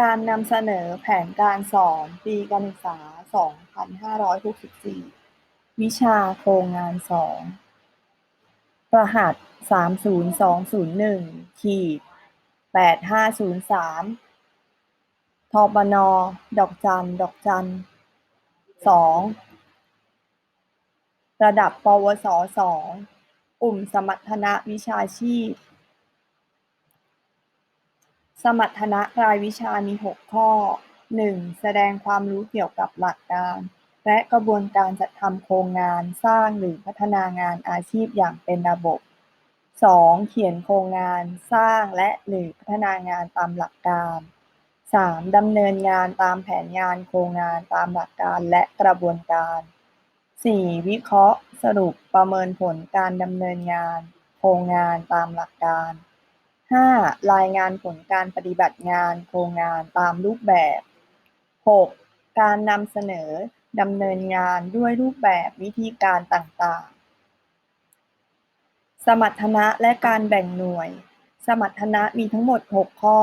การนำเสนอแผนการสอนปีการศึกษา 2564 วิชาโครงงาน 2 รหัส 30201ขีด8503ทบน ดอกจัน ดอกจัน 2 ระดับ ปวส 2 กลุ่มสมรรถนะวิชาชีพ สมรรถนะรายวิชามี 6 ข้อ 1. แสดงความรู้เกี่ยวกับหลักการ และกระบวนการจัดทำโครงงานสร้างหรือพัฒนางานอาชีพอย่างเป็นระบบ 2. เขียนโครงงานสร้างและหรือพัฒนางานตามหลักการ 3. ดำเนินงานตามแผนงานโครงงานตามหลักการและกระบวนการ 4. วิเคราะห์ สรุปประเมินผลการดำเนินงาน โครงงานตามหลักการ 5. รายงานผลการปฏิบัติงานโครงงานตามรูปแบบ 6. การนำเสนอดำเนินงานด้วยรูปแบบวิธีการต่างๆ สมรรถนะและการแบ่งหน่วย สมรรถนะมีทั้งหมด 6 ข้อ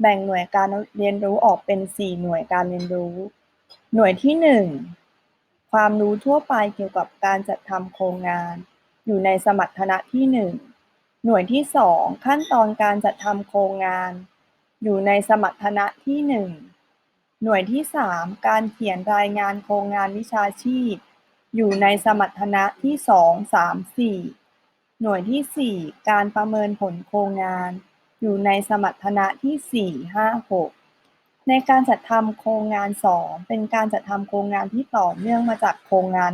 แบ่งหน่วยการเรียนรู้ออกเป็น 4 หน่วยการเรียนรู้ หน่วยที่ 1 ความรู้ทั่วไปเกี่ยวกับการจัดทำโครงงาน อยู่ในสมรรถนะที่ 1 หน่วยที่ 2 ขั้นตอนการจัดทำโครงงาน อยู่ในสมรรถนะที่ 1 หน่วยที่ 3 การเขียนรายงานโครงงานวิชาชีพ อยู่ในสมรรถนะที่ 2 3 4 หน่วยที่ 4 การประเมินผลโครงงาน อยู่ในสมรรถนะที่ 4 5 6ในการจัดทำโครงงาน 2 เป็นการจัดทำโครงงานที่ต่อเนื่องมาจากโครงงาน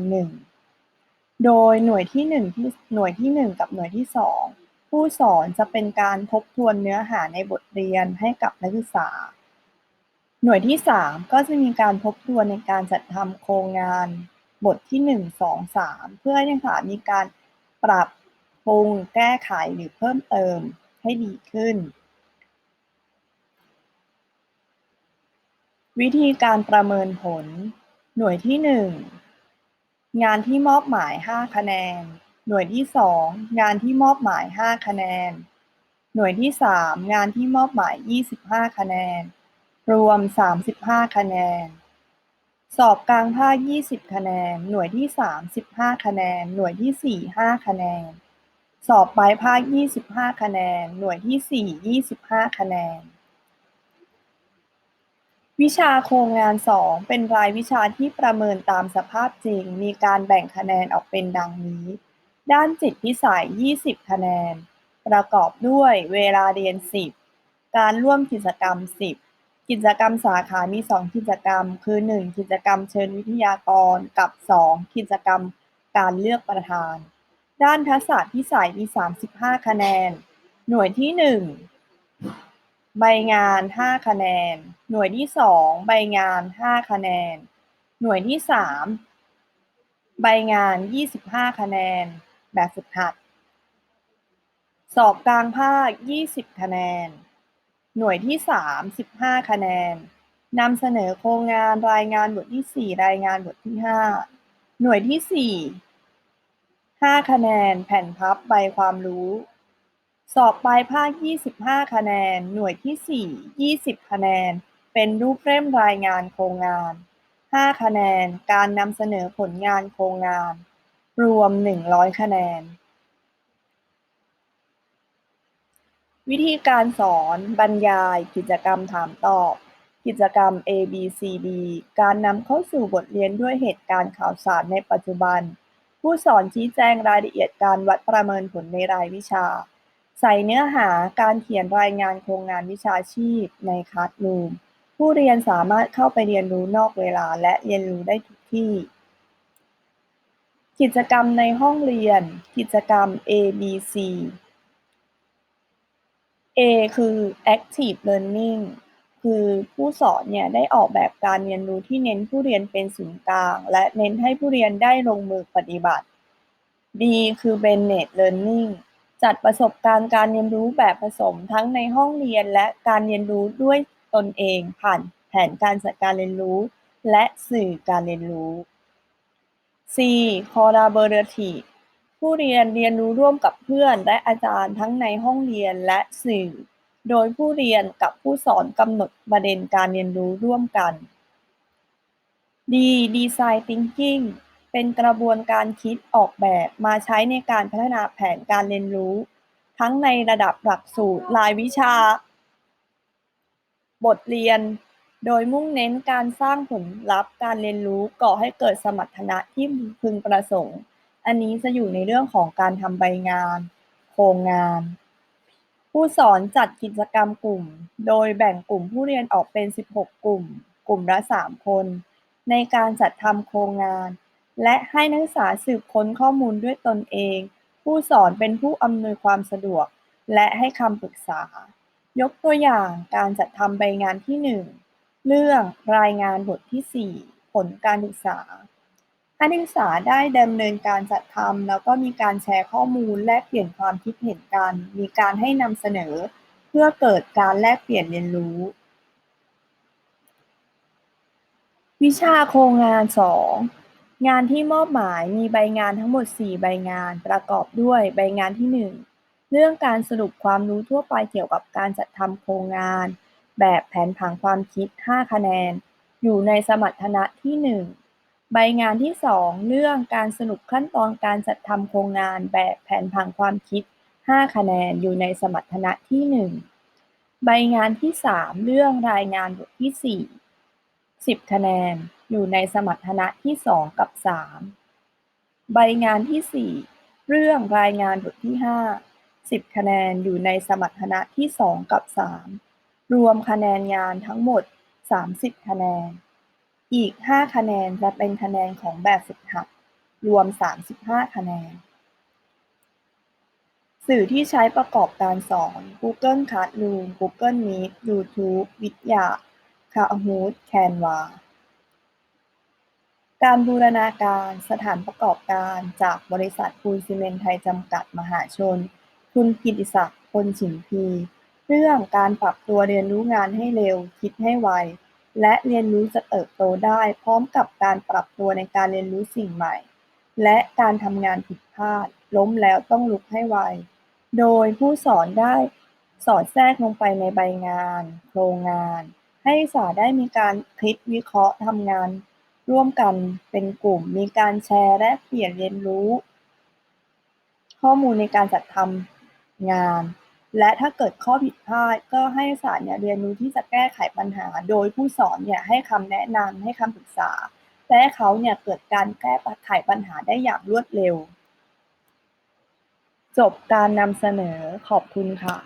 1 โดยหน่วยที่ 1 ที่หน่วยที่ 1 กับหน่วยที่ 2 ผู้สอนจะเป็นการทบทวนเนื้อหาในบทเรียนให้กับนักศึกษา หน่วยที่ 3 ก็จะมีการทบทวนในการจัดทำโครงงานบทที่ 1 2 3 เพื่อให้นักศึกษามีการปรับปรุงแก้ไขหรือเพิ่มเติมให้ดีขึ้น วิธีการประเมินผล หน่วยที่ 1 งานที่มอบหมาย 5 คะแนน หน่วยที่ 2 งานที่มอบหมาย 5 คะแนน หน่วยที่ 3 งานที่มอบหมาย 25 คะแนน รวม 35 คะแนน สอบกลางภาค 20 คะแนน หน่วยที่ 3 15 คะแนน หน่วยที่ 4 5 คะแนน สอบปลายภาค 25 คะแนน หน่วยที่ 4 25 คะแนน วิชาโครงงาน 2 เป็นรายวิชาที่ประเมินตามสภาพจริง มีการแบ่งคะแนนออกเป็นดังนี้ ด้านจิตพิสัย 20 คะแนน ประกอบด้วยเวลาเรียน 10 การร่วมกิจกรรม 10 กิจกรรมสาขามี 2 กิจกรรม คือ 1 กิจกรรมเชิญวิทยากรกับ 2 กิจกรรมการเลือกประธาน ด้านทักษะพิสัยมี 35 คะแนน หน่วยที่ 1 ใบงาน 5 คะแนน หน่วยที่ 2 ใบงาน 5 คะแนน หน่วยที่ 3 ใบงาน 25 คะแนน แบบฝึกหัด สอบกลางภาค 20 คะแนน หน่วยที่ 3 15 คะแนนนำเสนอโครงงานรายงานบทที่ 4 รายงานบทที่ 5 หน่วยที่ 4 5 คะแนน แผ่นพับใบความรู้ สอบปลายภาค 25 คะแนน หน่วยที่ 4 20 คะแนน เป็นรูปเล่มรายงานโครงงาน 5 คะแนน การนำเสนอผลงานโครงงาน รวม100คะแนน วิธีการสอนบรรยาย กิจกรรมถามตอบ กิจกรรม A B C D การนำเข้าสู่บทเรียนด้วยเหตุการณ์ข่าวสารในปัจจุบัน ผู้สอนชี้แจงรายละเอียดการวัดประเมินผลในรายวิชา ใส่เนื้อหาการเขียนรายงานโครงงานวิชาชีพในคลาสรูมผู้เรียนสามารถเข้าไปเรียนรู้นอกเวลาและเรียนรู้ได้ทุกที่ กิจกรรมในห้องเรียน กิจกรรม A B C A คือ active learning คือผู้สอนเนี่ยได้ออกแบบการเรียนรู้ที่เน้นผู้เรียนเป็นศูนย์กลาง และเน้นให้ผู้เรียนได้ลงมือปฏิบัติ B คือ blended learning จัดประสบการณ์การเรียนรู้แบบผสมทั้งในห้องเรียนและการเรียนรู้ด้วยตนเองผ่านแผนการจัดการเรียนรู้ และสื่อการเรียนรู้ C collaborative ผู้เรียนเรียนรู้ร่วมกับเพื่อนและอาจารย์ทั้งในห้องเรียนและสื่อ โดยผู้เรียนกับผู้สอนกำหนดประเด็นการเรียนรู้ร่วมกัน D Design Thinking เป็นกระบวนการคิดออกแบบมาใช้ในการพัฒนาแผนการเรียนรู้ ทั้งในระดับหลักสูตรรายวิชา บทเรียน โดยมุ่งเน้นการสร้างผลลัพธ์การเรียนรู้ก่อให้เกิดสมรรถนะที่พึงประสงค์ อันนี้จะอยู่ในเรื่องของการทำใบงาน โครงงาน ผู้สอนจัดกิจกรรมกลุ่ม โดยแบ่งกลุ่มผู้เรียนออกเป็น 16 กลุ่ม กลุ่มละ 3 คน ในการจัดทำโครงงาน และให้นักศึกษาสืบค้นข้อมูลด้วยตนเอง ผู้สอนเป็นผู้อำนวยความสะดวก และให้คำปรึกษา ยกตัวอย่างการจัดทำใบงานที่ 1 เรื่องรายงานบทที่ 4 ผลการศึกษานักศึกษาได้ดำเนินการจัดทำแล้วก็มีการแชร์ข้อมูลแลกเปลี่ยนความคิดเห็นกัน มีการให้นำเสนอ เพื่อเกิดการแลกเปลี่ยนเรียนรู้ วิชาโครงงาน 2 งานที่มอบหมายมีใบงานทั้งหมด 4 ใบงานประกอบด้วยใบงานที่ 1 เรื่องการสรุปความรู้ทั่วไปเกี่ยวกับการจัดทำโครงงาน แบบแผนผังความคิด 5 คะแนน อยู่ในสมรรถนะที่ 1 ใบงานที่ 2 เรื่องการสรุปขั้นตอนการจัดทำโครงงานแบบแผนผังความคิด 5 คะแนน อยู่ในสมรรถนะที่ 1 ใบงานที่ 3 เรื่องรายงานบทที่ 4 10 คะแนน อยู่ในสมรรถนะที่ 2 กับ 3 ใบงานที่ 4 เรื่องรายงานบทที่ 5 10 คะแนน อยู่ในสมรรถนะที่ 2 กับ 3 รวมคะแนนงานทั้งหมด 30 คะแนน อีก 5 คะแนนจะเป็นคะแนนของแบบฝึกหัด รวม 35 คะแนน สื่อที่ใช้ประกอบการสอน Google Classroom Google Meet YouTube วิทยา Kahoot Canva การบูรณาการสถานประกอบการจากบริษัทปูนซีเมนต์ไทยจำกัดมหาชน คุณกิติศักดิ์พลฉิมพี เรื่องการปรับตัวเรียนรู้งานให้เร็ว คิดให้ไว และเรียนรู้จะเติบโตได้ พร้อมกับการปรับตัวในการเรียนรู้สิ่งใหม่ และการทำงานผิดพลาด ล้มแล้วต้องลุกให้ไว โดยผู้สอนได้สอดแทรกลงไปในใบงาน โครงงาน ให้นักศึกษาได้มีการคิดวิเคราะห์ทำงาน ร่วมกันเป็นกลุ่ม มีการแชร์และเปลี่ยนเรียนรู้ ข้อมูลในการจัดทำงาน และถ้าเกิดข้อผิดพลาดก็ให้ศาสตร์เนี่ยเรียนรู้ที่จะแก้ไขปัญหา โดยผู้สอนเนี่ยให้คำแนะนำให้คำปรึกษา และให้เขาเนี่ยเกิดการแก้ไขปัญหาได้อย่างรวดเร็ว จบการนำเสนอขอบคุณค่ะ